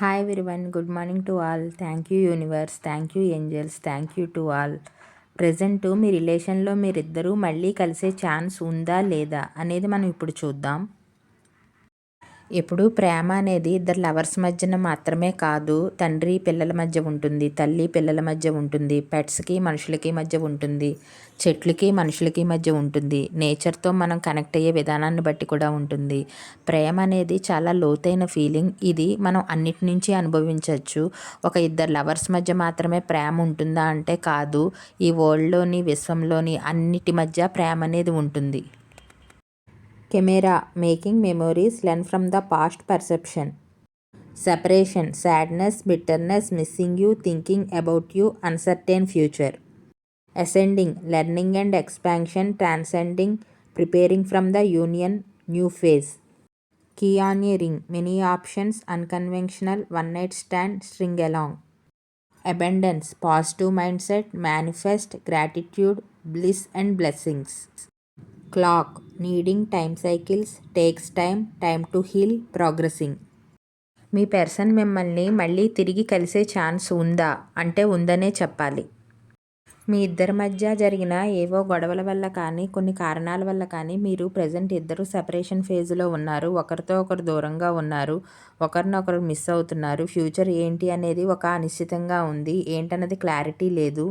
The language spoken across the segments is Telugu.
Hi one good morning to all thank you universe thank you angels thank you to all present మీ రిలేషన్లో మీరిద్దరూ మళ్ళీ కలిసే ఛాన్స్ ఉందా లేదా అనేది మనం ఇప్పుడు చూద్దాం. ఎప్పుడు ప్రేమ అనేది ఇద్దరు లవర్స్ మధ్యన మాత్రమే కాదు. తండ్రి పిల్లల మధ్య ఉంటుంది. తల్లి పిల్లల మధ్య ఉంటుంది. పెట్స్కి మనుషులకి మధ్య ఉంటుంది. చెట్లకి మనుషులకి మధ్య ఉంటుంది. నేచర్తో మనం కనెక్ట్ అయ్యే విధానాన్ని బట్టి కూడా ఉంటుంది. ప్రేమ అనేది చాలా లోతైన ఫీలింగ్. ఇది మనం అన్నిటి నుంచి అనుభవించవచ్చు ఒక ఇద్దరు లవర్స్ మధ్య మాత్రమే ప్రేమ ఉంటుందా అంటే కాదు. ఈ వరల్డ్లోని విశ్వంలోని అన్నిటి మధ్య ప్రేమ అనేది ఉంటుంది. Camera making memories learn from the past perception. Separation, sadness, bitterness, missing you, thinking about you, uncertain future. Ascending, learning and expansion, transcending, preparing from the union, new phase. key on Kianeering, many options, unconventional, one night stand, string along. Abundance, positive mindset, manifest, gratitude, bliss and blessings. Clock, needing time cycles takes time time to heal progressing. Me person మిమ్మల్ని మళ్ళీ తిరిగి కలిసే ఛాన్స్ ఉందా? అంటే ఉందనే చెప్పాలి. మీ ఇద్దరి మధ్య జరిగిన ఏవో గొడవల వల్ల కానీ కొన్ని కారణాల వల్ల కానీ మీరు ప్రజెంట్ ఇద్దరు సెపరేషన్ ఫేజ్లో ఉన్నారు. ఒకరితో ఒకరు దూరంగా ఉన్నారు. ఒకరినొకరు మిస్ అవుతున్నారు. ఫ్యూచర్ ఏంటి అనేది ఒక అనిశ్చితంగా ఉంది. ఏంటన్నది క్లారిటీ లేదు.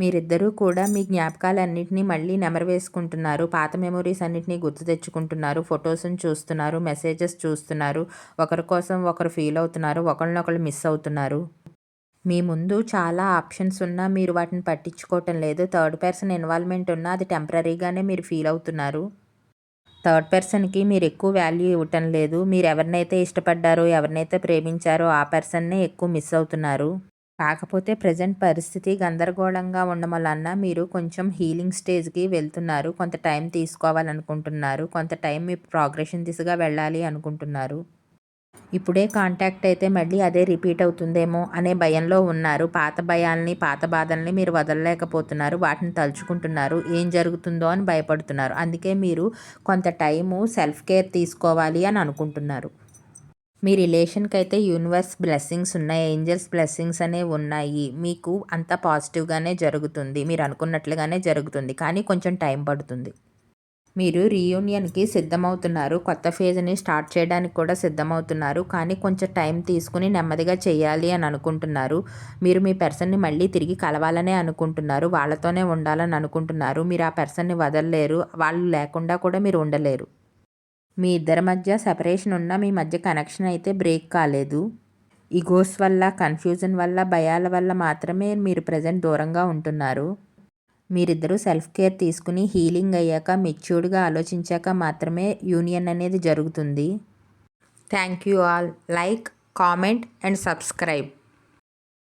మీరిద్దరూ కూడా మీ జ్ఞాపకాలన్నింటినీ మళ్ళీ నెమరు వేసుకుంటున్నారు పాత మెమొరీస్ అన్నింటినీ గుర్తు తెచ్చుకుంటున్నారు. ఫొటోస్ని చూస్తున్నారు. మెసేజెస్ చూస్తున్నారు. ఒకరి కోసం ఒకరు ఫీల్ అవుతున్నారు. ఒకరినొకరు మిస్ అవుతున్నారు. మీ ముందు చాలా ఆప్షన్స్ ఉన్నా మీరు వాటిని పట్టించుకోవటం లేదు. థర్డ్ పర్సన్ ఇన్వాల్వ్మెంట్ ఉన్నా అది టెంపరీగానే మీరు ఫీల్ అవుతున్నారు. థర్డ్ పర్సన్కి మీరు ఎక్కువ వాల్యూ ఇవ్వటం లేదు. మీరు ఎవరినైతే ఇష్టపడ్డారో ఎవరినైతే ప్రేమించారో ఆ పర్సన్నే ఎక్కువ మిస్ అవుతున్నారు. కాకపోతే ప్రజెంట్ పరిస్థితి గందరగోళంగా ఉండడం వలన మీరు కొంచెం హీలింగ్ స్టేజ్కి వెళ్తున్నారు. కొంత టైం తీసుకోవాలనుకుంటున్నారు. కొంత టైం మీ ప్రోగ్రెషన్ దిశగా వెళ్ళాలి అనుకుంటున్నారు. ఇప్పుడే కాంటాక్ట్ అయితే మళ్ళీ అదే రిపీట్ అవుతుందేమో అనే భయంలో ఉన్నారు. పాత భయాల్ని పాత బాధల్ని మీరు వదలలేకపోతున్నారు. వాటిని తలుచుకుంటున్నారు. ఏం జరుగుతుందో అని భయపడుతున్నారు. అందుకే మీరు కొంత టైము సెల్ఫ్ కేర్ తీసుకోవాలి అని అనుకుంటున్నారు. మీ రిలేషన్కి అయితే యూనివర్స్ బ్లెస్సింగ్స్ ఉన్నాయి ఏంజల్స్ బ్లెస్సింగ్స్ అనేవి ఉన్నాయి. మీకు అంత పాజిటివ్గానే జరుగుతుంది. మీరు అనుకున్నట్లుగానే జరుగుతుంది. కానీ కొంచెం టైం పడుతుంది. మీరు రీయూనియన్కి సిద్ధమవుతున్నారు. కొత్త ఫేజ్ని స్టార్ట్ చేయడానికి కూడా సిద్ధమవుతున్నారు. కానీ కొంచెం టైం తీసుకుని నెమ్మదిగా చేయాలి అని అనుకుంటున్నారు. మీరు మీ పర్సన్ని మళ్ళీ తిరిగి కలవాలనే అనుకుంటున్నారు. వాళ్ళతోనే ఉండాలని అనుకుంటున్నారు. మీరు ఆ పర్సన్ని వదలలేరు. వాళ్ళు లేకుండా కూడా మీరు ఉండలేరు. మీ ఇద్దరి మధ్య సెపరేషన్ ఉన్న మీ మధ్య కనెక్షన్ అయితే బ్రేక్ కాలేదు. ఈగోస్ వల్ల కన్ఫ్యూజన్ వల్ల భయాల వల్ల మాత్రమే మీరు ప్రజెంట్ దూరంగా ఉంటున్నారు. మీరిద్దరూ సెల్ఫ్ కేర్ తీసుకుని హీలింగ్ అయ్యాక మెచ్యూర్డ్గా ఆలోచించాక మాత్రమే యూనియన్ అనేది జరుగుతుంది. Thank you all like comment and subscribe